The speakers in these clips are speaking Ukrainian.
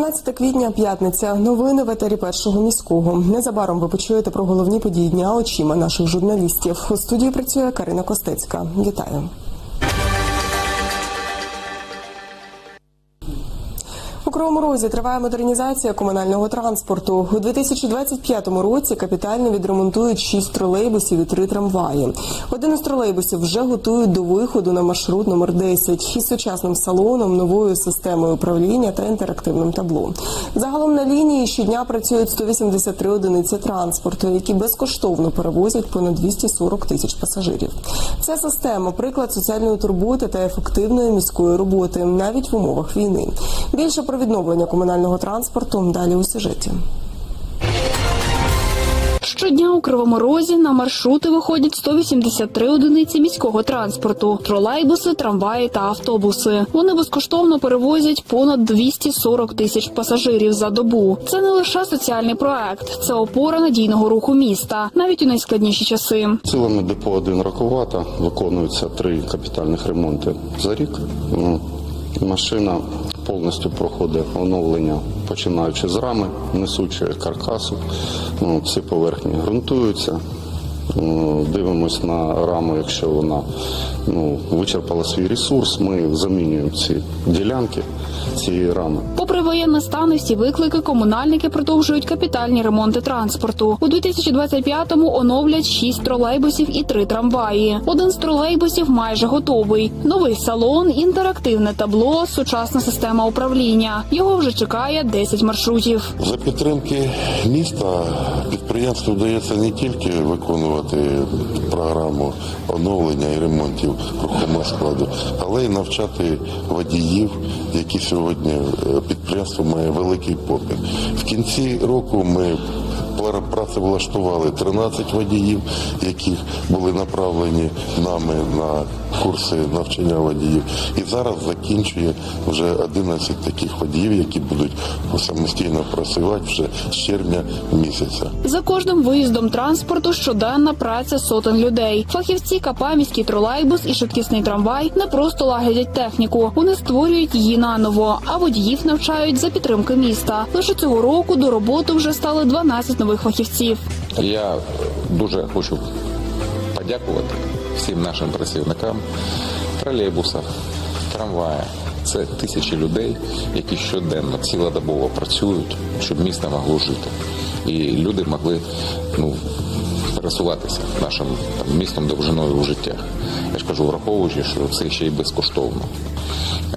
17 квітня, п'ятниця. Новини в етері першого міського. Незабаром ви почуєте про головні події дня очима наших журналістів. У студії працює Карина Костецька. Вітаю. Кривому Розі триває модернізація комунального транспорту. У 2025 році капітально відремонтують шість тролейбусів і три трамваї. Один із тролейбусів вже готують до виходу на маршрут номер 10 із сучасним салоном, новою системою управління та інтерактивним табло. Загалом на лінії щодня працюють 183 одиниці транспорту, які безкоштовно перевозять понад 240 тисяч пасажирів. Ця система приклад соціальної турботи та ефективної міської роботи навіть в умовах війни. Більше про відновлення комунального транспорту далі у сюжеті. Щодня у Кривому Розі на маршрути виходять 183 одиниці міського транспорту: тролейбуси, трамваї та автобуси. Вони безкоштовно перевозять понад 240 тисяч пасажирів за добу. Це не лише соціальний проект, це опора надійного руху міста, навіть у найскладніші часи. Силами депо 1 Рахувата виконуються три капітальних ремонти за рік. Ну, Машина повністю проходить оновлення, починаючи з рами, несучи каркасу. Ну, Ці поверхні ґрунтуються. Ну, Дивимось на раму, якщо вона ну, вичерпала свій ресурс, ми замінюємо ці ділянки цієї рами. Попри воєнний стан і всі виклики, комунальники продовжують капітальні ремонти транспорту. У 2025-му оновлять шість тролейбусів і три трамваї. Один з тролейбусів майже готовий. Новий салон, інтерактивне табло, сучасна система управління. Його вже чекає 10 маршрутів. За підтримки міста підприємству вдається не тільки виконувати програму оновлення і ремонтів рухомого складу, але й навчати водіїв, які сьогодні е, підприємство має великий попит. В кінці року ми працевлаштували 13 водіїв, яких були направлені нами на курси навчання водіїв. І зараз закінчує вже 11 таких водіїв, які будуть самостійно працювати вже з червня місяця. За кожним виїздом транспорту щоденна праця сотень людей. Фахівці КП міський тролейбус і швидкісний трамвай не просто лагодять техніку, вони створюють її наново, а водіїв навчають за підтримки міста. Лише цього року до роботи вже стали 12 нових фахівців. Я дуже хочу подякувати всім нашим працівникам тролейбусах, трамвая. Це тисячі людей, які щоденно цілодобово працюють, щоб місто могло жити. І люди могли ну, пересуватися нашим там, містом довжиною у життях. Я ж кажу, враховуючи, що це ще й безкоштовно.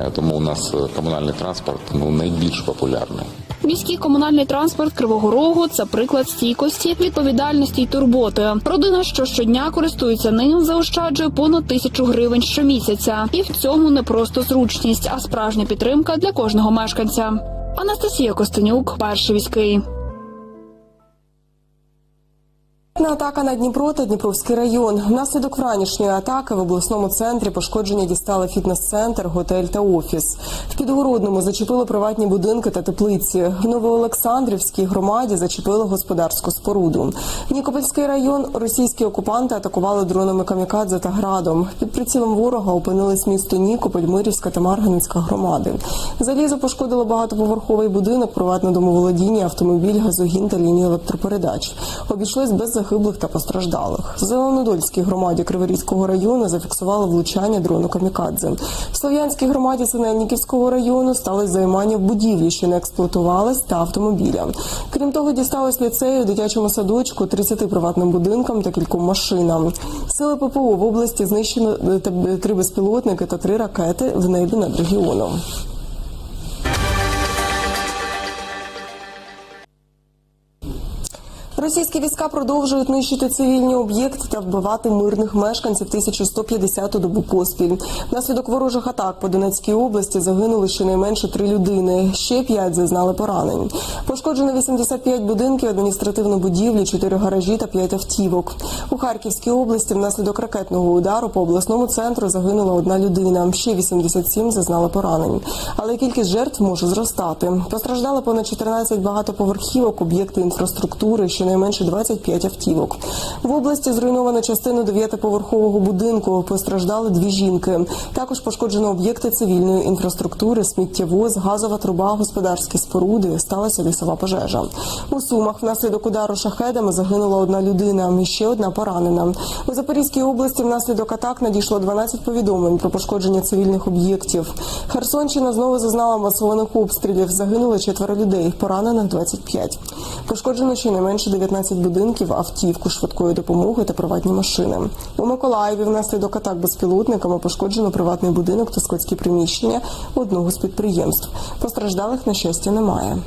Е, Тому у нас е, комунальний транспорт ну, найбільш популярний. Міський комунальний транспорт Кривого Рогу це приклад стійкості, відповідальності й турботи. Родина, що щодня користується ним, заощаджує понад тисячу гривень щомісяця. І в цьому не просто зручність, а справжня підтримка для кожного мешканця. Анастасія Костенюк, перший війський. На атака на Дніпро та Дніпровський район. Внаслідок вранішньої атаки в обласному центрі пошкодження дістали фітнес-центр, готель та офіс. В Підгородному зачепило приватні будинки та теплиці. В Новоолександрівській громаді зачепило господарську споруду. Нікопольський район російські окупанти атакували дронами камікадзе та градом. Під прицілом ворога опинились місто Нікополь, Мирівська та Марганецька громади. Залізо пошкодило багатоповерховий будинок, приватне домоволодіння, автомобіль, газогін та лінії електропередач. Обійшлось без загиблих та постраждалих. В Зеленодольській громаді Криворізького району зафіксували влучання дрону камікадзе. В Слов'янській громаді Синельниківського району сталося займання будівлі, що не експлуатувалась, та автомобіля. Крім того, дісталось ліцею, дитячому садочку, 30 приватним будинкам та кільком машинам. Сили ППО в області знищено е, три безпілотники та три ракети в небі над регіоном. Російські війська продовжують нищити цивільні об'єкти та вбивати мирних мешканців 1150 добу поспіль. Внаслідок ворожих атак по Донецькій області загинули щонайменше три людини. Ще п'ять зазнали поранень. Пошкоджено 85 будинків, адміністративну будівлю, 4 гаражі та 5 автівок. У Харківській області внаслідок ракетного удару по обласному центру загинула одна людина. Ще 87 зазнали поранень. Але кількість жертв може зростати. Постраждали понад 14 багатоповерхівок, об'єкти інфраструктури, щонайменше щонайменше 25 автівок. В області зруйновано частину дев'ятиповерхового будинку. Постраждали дві жінки. Також пошкоджено об'єкти цивільної інфраструктури, сміттєвоз, газова труба, господарські споруди. Сталася лісова пожежа. У Сумах внаслідок удару шахедами загинула одна людина. і Ще одна поранена. У Запорізькій області внаслідок атак надійшло 12 повідомлень про пошкодження цивільних об'єктів. Херсонщина знову зазнала масованих обстрілів. Загинуло четверо людей, поранених 25. Пошкоджено щонайменше 19 будинків, автівку швидкої допомоги та приватні машини. У Миколаєві внаслідок атак безпілотниками пошкоджено приватний будинок та складські приміщення одного з підприємств. Постраждалих на щастя немає.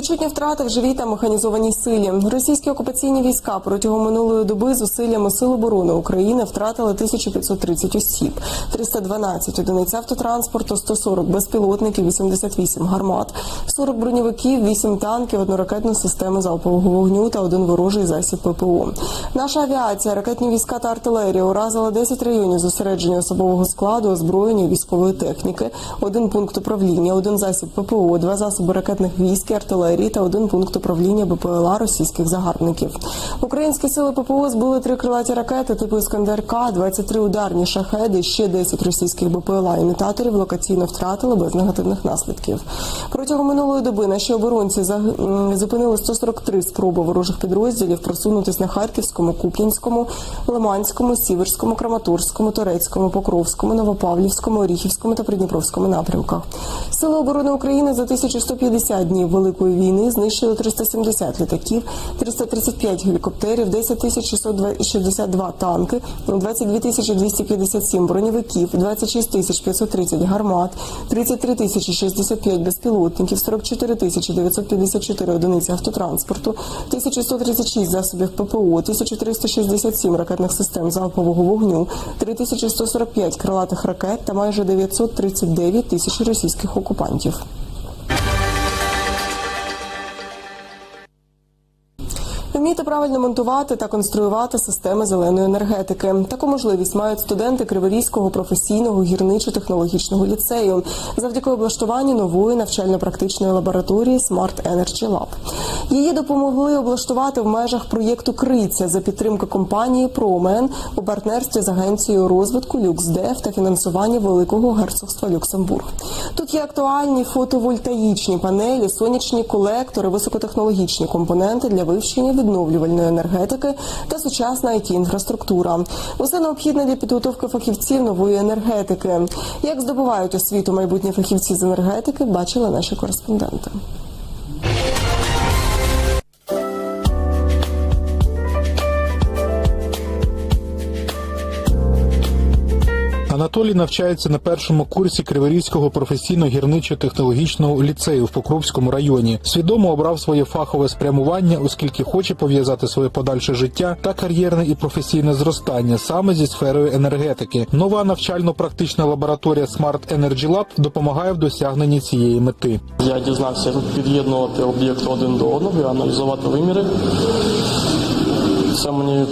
Відчутні втрати в живій та механізованій силі. Російські окупаційні війська протягом минулої доби зусиллями Сил оборони України втратили 1530 осіб, 312 одиниць автотранспорту, 140 безпілотників, 88 гармат, 40 броньовиків, 8 танків, одну ракетну систему залпового вогню та один ворожий засіб ППО. Наша авіація, ракетні війська та артилерія уразила 10 районів зосередження особового складу, озброєння, військової техніки, один пункт управління, один засіб ППО, два засоби ракетних військ і артилерії та один пункт управління БПЛА російських загарбників. Українські сили ППО збили три крилаті ракети типу Іскандер К, 23 ударні шахеди, ще 10 російських БПЛА імітаторів локаційно втратили без негативних наслідків. Протягом минулої доби наші оборонці зупинили 143 спроби ворожих підрозділів просунутись на Харківському, Куп'янському, Лиманському, Сіверському, Краматорському, Торецькому, Покровському, Новопавлівському, Оріхівському та Придніпровському напрямках. Сили оборони України за 1150 днів Великої війни знищили 370 літаків, 335 гелікоптерів, 10 662 танки, 22 257 броньовиків, 26 530 гармат, 33 065 безпілотників, 44 954 одиниці автотранспорту, 1136 засобів ППО, 1367 ракетних систем залпового вогню, 3145 крилатих ракет та майже 939 тисяч російських окупантів. 不报警。Вміти правильно монтувати та конструювати системи зеленої енергетики. Таку можливість мають студенти Криворізького професійного гірничо-технологічного ліцею завдяки облаштуванню нової навчально-практичної лабораторії Smart Energy Lab. Її допомогли облаштувати в межах проєкту Криця за підтримки компанії Промен у партнерстві з агенцією розвитку «Люксдев» та фінансування Великого герцогства Люксембург. Тут є актуальні фотовольтаїчні панелі, сонячні колектори, високотехнологічні компоненти для вивчення відновлювальної енергетики та сучасна it інфраструктура. Усе необхідне для підготовки фахівців нової енергетики. Як здобувають освіту майбутні фахівці з енергетики, бачили наші кореспонденти. Анатолій навчається на першому курсі Криворізького професійно-гірничо-технологічного ліцею в Покровському районі. Свідомо обрав своє фахове спрямування, оскільки хоче пов'язати своє подальше життя та кар'єрне і професійне зростання саме зі сферою енергетики. Нова навчально-практична лабораторія Smart Energy Lab допомагає в досягненні цієї мети. Я дізнався, під'єднувати об'єкти один до одного і аналізувати виміри. Це мені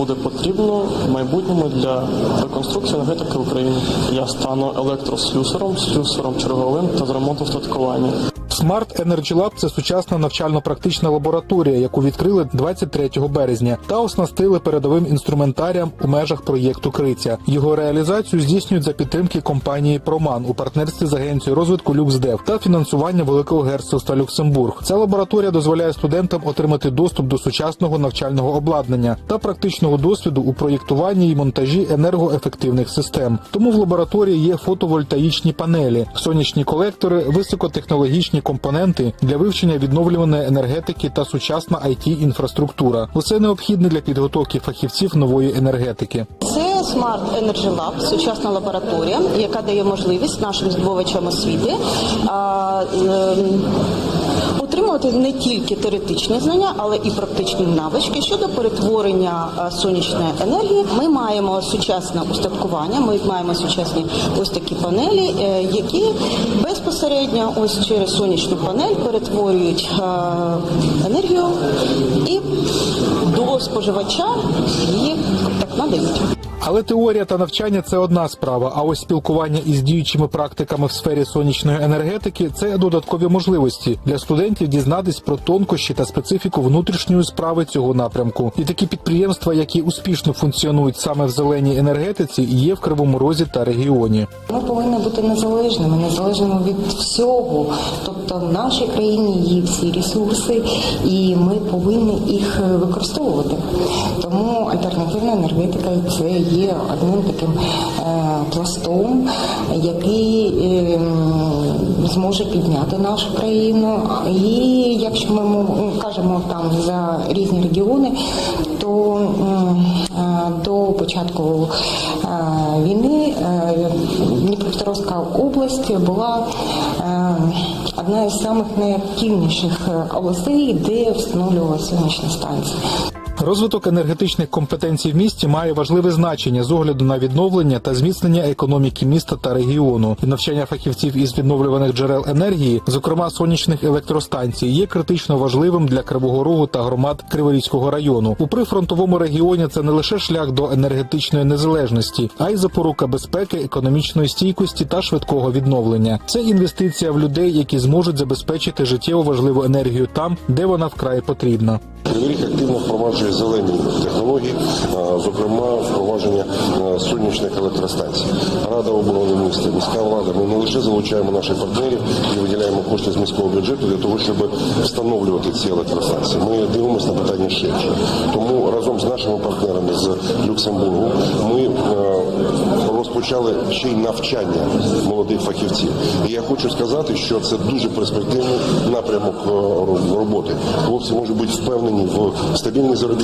буде потрібно в майбутньому для реконструкції енергетики України. Я стану електрослюсаром, слюсаром черговим та з ремонту статкування. Smart Energy Lab – це сучасна навчально-практична лабораторія, яку відкрили 23 березня та оснастили передовим інструментарієм у межах проєкту Криця. Його реалізацію здійснюють за підтримки компанії Проман у партнерстві з агенцією розвитку «Люксдев» та фінансування Великого герцогства Люксембург. Ця лабораторія дозволяє студентам отримати доступ до сучасного навчального обладнання та практичного досвіду у проєктуванні і монтажі енергоефективних систем. Тому в лабораторії є фотовольтаїчні панелі, сонячні колектори, високотехнологічні компоненти для вивчення відновлюваної енергетики та сучасна it інфраструктура. Усе необхідне для підготовки фахівців нової енергетики. Це Smart Energy Lab, сучасна лабораторія, яка дає можливість нашим здобувачам освіти ем, отримувати не тільки теоретичні знання, але і практичні навички щодо перетворення сонячної енергії. Ми маємо сучасне устаткування, ми маємо сучасні ось такі панелі, е, які безпосередньо ось через сонячну панель перетворюють енергію і до споживача її так надають. Але теорія та навчання це одна справа. А ось спілкування із діючими практиками в сфері сонячної енергетики це додаткові можливості для студентів дізнатись про тонкощі та специфіку внутрішньої справи цього напрямку. І такі підприємства, які успішно функціонують саме в зеленій енергетиці, є в Кривому Розі та регіоні. Ми повинні бути незалежними, незалежними від всього. Тобто в нашій країні є всі ресурси, і ми повинні їх використовувати. Тому альтернативна енергетика це є одним таким е, пластом, який е, зможе підняти нашу країну. І якщо ми кажемо там за різні регіони, то е, до початку е, війни Дніпропетровська область була одна із самих найактивніших областей, де встановлювалися сонячні станції. Розвиток енергетичних компетенцій в місті має важливе значення з огляду на відновлення та зміцнення економіки міста та регіону. І навчання фахівців із відновлюваних джерел енергії, зокрема сонячних електростанцій, є критично важливим для Кривого Рогу та громад Криворізького району. У прифронтовому регіоні це не лише шлях до енергетичної незалежності, а й запорука безпеки, економічної стійкості та швидкого відновлення. Це інвестиція в людей, які зможуть забезпечити життєво важливу енергію там, де вона вкрай потрібна. Кривий Ріг активно впроваджує зелені технології, зокрема впровадження сонячних електростанцій. Рада оборони міста, міська влада. Ми не лише залучаємо наших партнерів і виділяємо кошти з міського бюджету для того, щоб встановлювати ці електростанції. Ми дивимося на питання ширше. Тому разом з нашими партнерами з Люксембургу ми е, розпочали ще й навчання молодих фахівців. І я хочу сказати, що це дуже перспективний напрямок е, роботи. Хлопці можуть бути впевнені в стабільній заробітній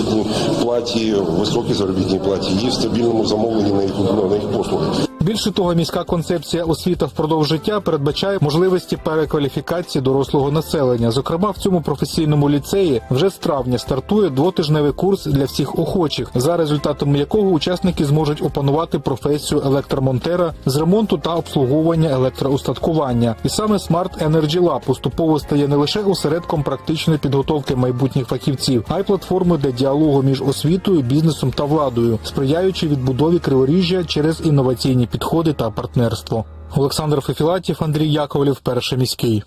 платі, високій заробітній платі і в стабільному замовленні на їх, на їх послуги. Більше того, міська концепція освіта впродовж життя передбачає можливості перекваліфікації дорослого населення. Зокрема, в цьому професійному ліцеї вже з травня стартує двотижневий курс для всіх охочих, за результатами якого учасники зможуть опанувати професію електромонтера з ремонту та обслуговування електроустаткування. І саме Smart Energy Lab поступово стає не лише осередком практичної підготовки майбутніх фахівців, а й платформою для діалогу між освітою, бізнесом та владою, сприяючи відбудові криворіжжя через інноваційні підходи та партнерство. Олександр Фефілатів, Андрій Яковлів, перший міський.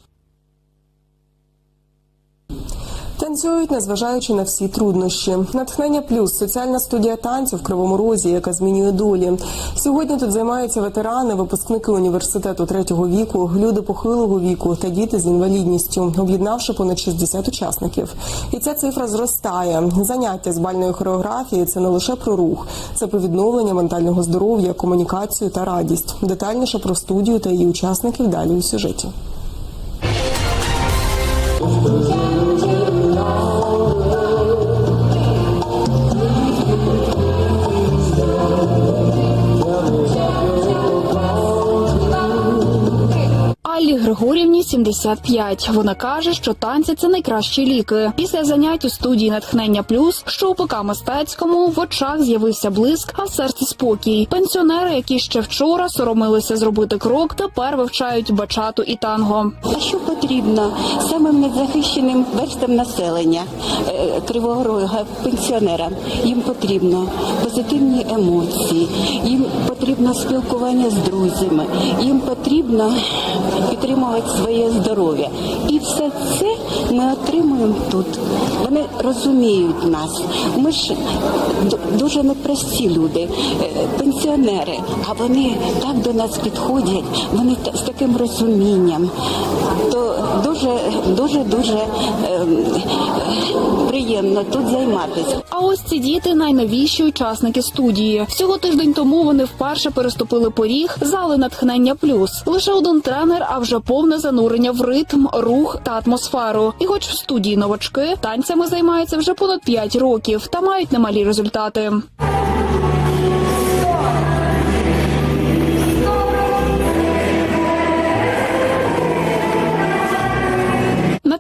Танцюють, незважаючи на всі труднощі. Натхнення плюс соціальна студія танцю в Кривому Розі, яка змінює долі. Сьогодні тут займаються ветерани, випускники університету третього віку, люди похилого віку та діти з інвалідністю, об'єднавши понад 60 учасників. І ця цифра зростає. Заняття з бальної хореографії це не лише про рух, це про відновлення ментального здоров'я, комунікацію та радість. Детальніше про студію та її учасників далі у сюжеті. Аллі Григорівні 75. Вона каже, що танці це найкращі ліки. Після занять у студії натхнення плюс, що у ПК мистецькому в очах з'явився блиск, а в серці спокій. Пенсіонери, які ще вчора соромилися зробити крок, тепер вивчають бачату і танго. А що потрібно самим незахищеним верстам населення е, Кривого Рога, пенсіонерам? Їм потрібно позитивні емоції, їм потрібно спілкування з друзями, їм потрібно підтримувати своє здоров'я. І все це ми отримуємо тут. Вони розуміють нас. Ми ж дуже непрості люди, е, пенсіонери, а вони так до нас підходять, вони з таким розумінням. То дуже, дуже, дуже ем, приємно тут займатися. А ось ці діти найновіші учасники студії. Всього тиждень тому вони вперше переступили поріг зали натхнення плюс. Лише один тренер, а вже повне занурення в ритм, рух та атмосферу. І, хоч в студії новачки, танцями займаються вже понад 5 років та мають немалі результати.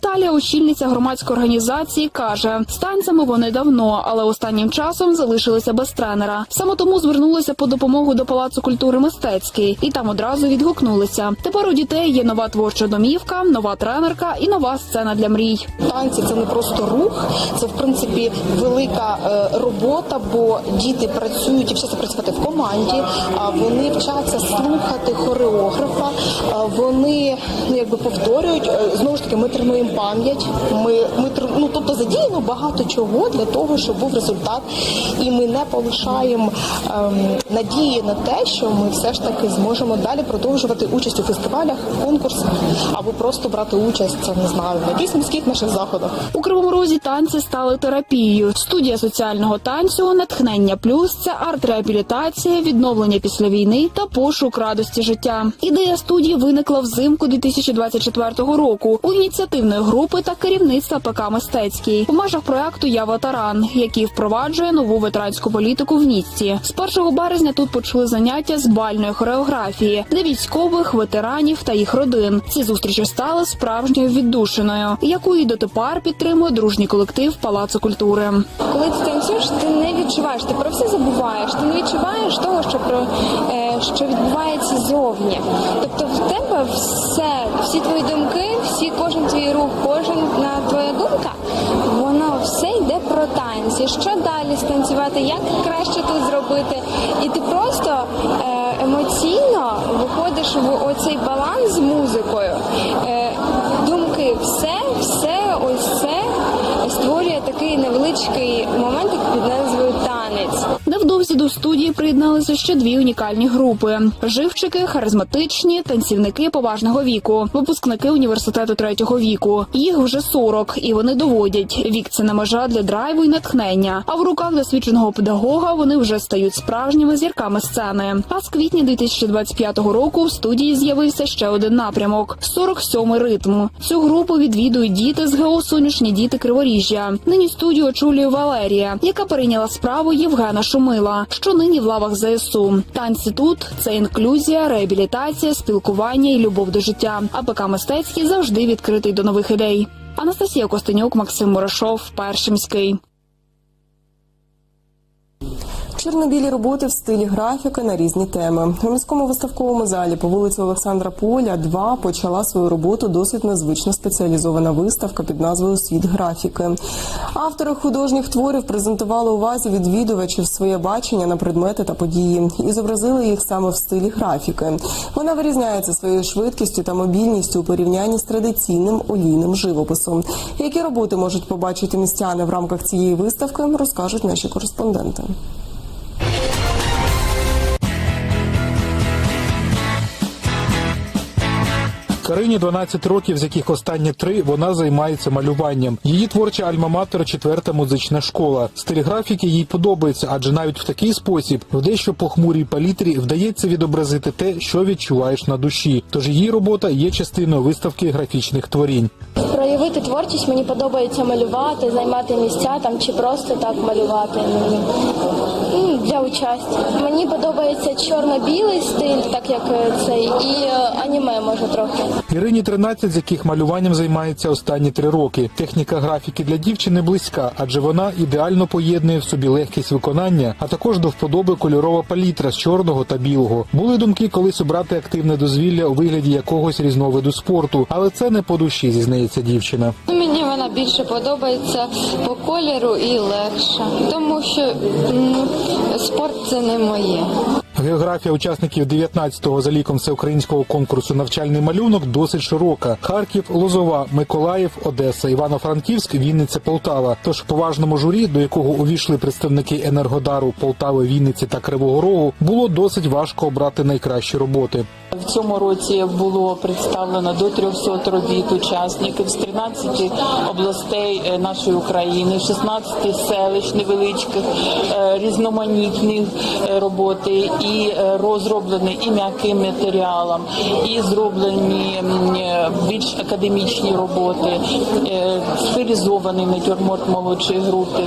Наталія очільниця громадської організації, каже, з танцями вони давно, але останнім часом залишилися без тренера. Саме тому звернулися по допомогу до Палацу культури мистецький, і там одразу відгукнулися. Тепер у дітей є нова творча домівка, нова тренерка і нова сцена для мрій. Танці це не просто рух, це в принципі велика е, робота, бо діти працюють і вчаться працювати в команді. А вони вчаться слухати хореографа. Вони ну якби повторюють е, знову ж таки. Ми тренуємо пам'ять. Ми ми ну тобто задіяно багато чого для того, щоб був результат, і ми не полишаємо ем, надії на те, що ми все ж таки зможемо далі продовжувати участь у фестивалях, конкурсах або просто брати участь, не знаю, на якихось міських наших заходах. У Кривому Розі танці стали терапією. Студія соціального танцю, натхнення плюс це арт-реабілітація, відновлення після війни та пошук радості життя. Ідея студії виникла взимку 2024 року у ініціативної групи та керівництва ПК Мистецький у межах проекту Я ветеран, який впроваджує нову ветеранську політику в Ніцці. З 1 березня тут почали заняття з бальної хореографії для військових, ветеранів та їх родин. Ці зустрічі стали справжньою віддушиною, яку і дотепер підтримує дружній колектив Палацу культури. Коли ти танцюєш, ти не відчуваєш, ти про все забуваєш. Ти не відчуваєш того, що про е, що відбувається зовні. Тобто в все, всі твої думки, всі кожен твій рух, кожна твоя думка, воно все йде про танці. Що далі станцювати, як краще тут зробити, і ти просто е, емоційно виходиш в оцей баланс з музикою. Е, думки, все, все, ось це створює такий невеличкий момент під назвою танець. Невдовзі до студії приєдналися ще дві унікальні групи: живчики, харизматичні, танцівники поважного віку, випускники університету третього віку. Їх вже 40, і вони доводять вік це не межа для драйву і натхнення. А в руках досвідченого педагога вони вже стають справжніми зірками сцени. А з квітня 2025 року в студії з'явився ще один напрямок 47-й ритм. Цю групу відвідують діти з ГО «Сонячні діти Криворіжжя. Нині студію очолює Валерія, яка перейняла справу Євгена Шумила, що нині в лавах ЗСУ. Танці тут це інклюзія, реабілітація, спілкування і любов до життя. А ПК мистецький завжди відкритий до нових ідей. Анастасія Костенюк, Максим Морошов, перший міський. Чорно-білі роботи в стилі графіки на різні теми. У міському виставковому залі по вулиці Олександра Поля 2 почала свою роботу досить незвично спеціалізована виставка під назвою Світ графіки. Автори художніх творів презентували увазі відвідувачів своє бачення на предмети та події і зобразили їх саме в стилі графіки. Вона вирізняється своєю швидкістю та мобільністю у порівнянні з традиційним олійним живописом. Які роботи можуть побачити містяни в рамках цієї виставки, розкажуть наші кореспонденти. Карині 12 років, з яких останні три вона займається малюванням. Її творча альма-матер – четверта музична школа. Стиль графіки їй подобається, адже навіть в такий спосіб в дещо похмурій палітрі вдається відобразити те, що відчуваєш на душі. Тож її робота є частиною виставки графічних творінь. Проявити творчість мені подобається малювати, займати місця там чи просто так малювати. Для участі. Мені подобається чорно-білий стиль, так як е, цей, і е, аніме може трохи. Ірині 13, з яких малюванням займається останні три роки. Техніка графіки для дівчини близька, адже вона ідеально поєднує в собі легкість виконання, а також до вподоби кольорова палітра з чорного та білого. Були думки колись обрати активне дозвілля у вигляді якогось різновиду спорту, але це не по душі, зізнається дівчина. Мені вона більше подобається по кольору і легше, тому що спорт це не моє. Географія учасників 19-го за ліком всеукраїнського конкурсу навчальний малюнок досить широка: Харків, Лозова, Миколаїв, Одеса, Івано-Франківськ, Вінниця, Полтава. Тож поважному журі, до якого увійшли представники Енергодару, Полтави, Вінниці та Кривого Рогу, було досить важко обрати найкращі роботи. В цьому році було представлено до 300 робіт учасників з 13 областей е, нашої України, 16 селищ невеличких, е, різноманітні е, роботи і розроблені і м'яким матеріалом, і зроблені більш академічні роботи, стилізований натюрморт молодшої групи,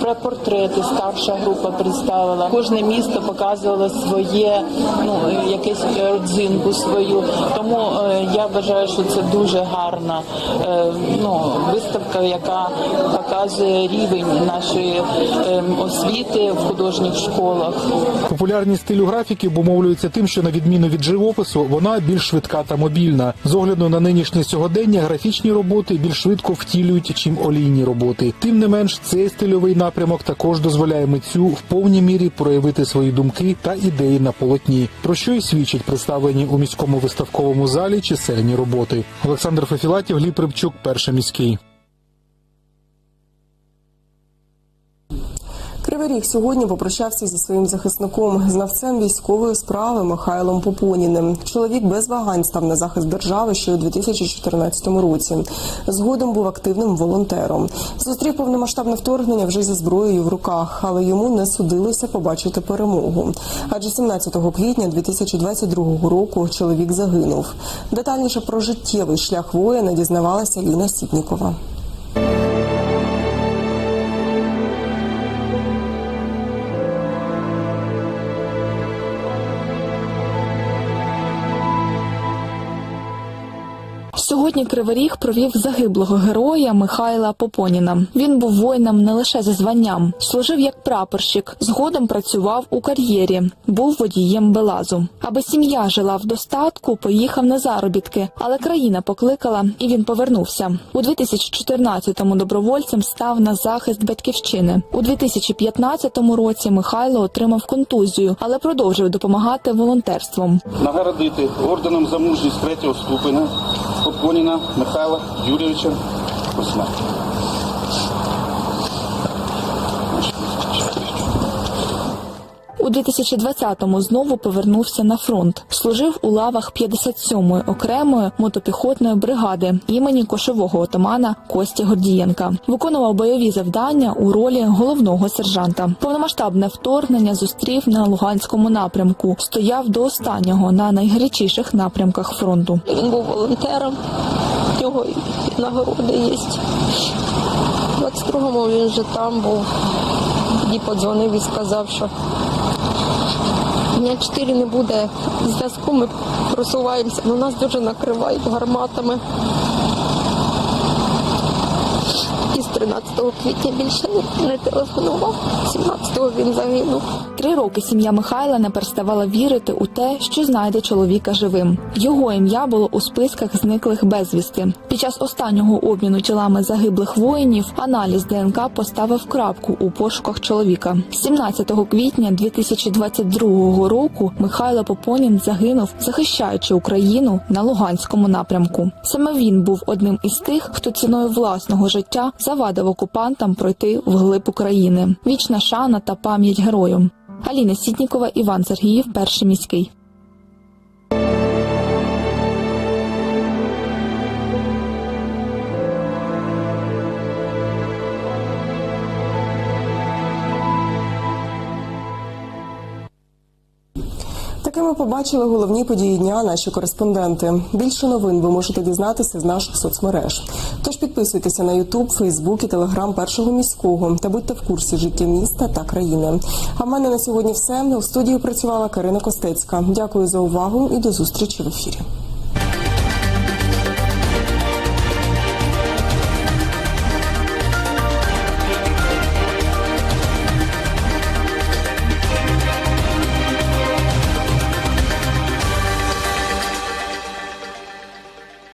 про портрети старша група представила. Кожне місто показувало своє ну якесь родзинку свою. Тому е, я вважаю, що це дуже гарна е, ну, виставка, яка показує рівень нашої е, освіти в художніх школах. Популярність стилю графіки обумовлюється тим, що на відміну від живопису, вона більш швидка та мобільна. З огляду на нинішнє сьогодення, графічні роботи більш швидко втілюють, чим олійні роботи. Тим не менш, цей стильовий напрямок також дозволяє митцю в повній мірі проявити свої думки та ідеї на полотні, про що й свідчать представлені у міському виставковому залі чисельні роботи. Олександр Фефілатів, Гліб перший міський. Кривий Ріг сьогодні попрощався зі своїм захисником, знавцем військової справи Михайлом Попоніним. Чоловік без вагань став на захист держави ще у 2014 році. Згодом був активним волонтером. Зустрів повномасштабне вторгнення вже зі зброєю в руках, але йому не судилося побачити перемогу. Адже 17 квітня 2022 року чоловік загинув. Детальніше про життєвий шлях воїна дізнавалася Ліна Сітнікова. Сьогодні Кривий провів загиблого героя Михайла Попоніна. Він був воїном не лише за званням, служив як прапорщик, згодом працював у кар'єрі, був водієм Белазу. Аби сім'я жила в достатку, поїхав на заробітки, але країна покликала, і він повернувся. У 2014-му добровольцем став на захист батьківщини. У 2015 році Михайло отримав контузію, але продовжив допомагати волонтерством. нагородити орденом за мужність третього ступеня Попоніна Михайла Юрійовича посмертно. У 2020-му знову повернувся на фронт. Служив у лавах 57-ї окремої мотопіхотної бригади імені кошового отамана Кості Гордієнка. Виконував бойові завдання у ролі головного сержанта. Повномасштабне вторгнення зустрів на Луганському напрямку. Стояв до останнього на найгарячіших напрямках фронту. Він був волонтером, в нього нагороди є. У 22-му він вже там був. Тоді подзвонив і сказав, що дня 4 не буде зв'язку, ми просуваємося, але нас дуже накривають гарматами. І з 13 квітня більше не, телефонував. 17-го він загинув. Три роки сім'я Михайла не переставала вірити у те, що знайде чоловіка живим. Його ім'я було у списках зниклих безвісти. Під час останнього обміну тілами загиблих воїнів аналіз ДНК поставив крапку у пошуках чоловіка. 17 квітня 2022 року Михайло Попонін загинув, захищаючи Україну на Луганському напрямку. Саме він був одним із тих, хто ціною власного життя завадив окупантам пройти вглиб України. Вічна шана та пам'ять герою. Аліна Сітнікова, Іван Сергіїв, перший міський. Такими побачили головні події дня наші кореспонденти. Більше новин ви можете дізнатися з наших соцмереж. Підписуйтеся на Ютуб, Фейсбук і Телеграм першого міського та будьте в курсі життя міста та країни. А в мене на сьогодні все. У студії працювала Карина Костецька. Дякую за увагу і до зустрічі в ефірі.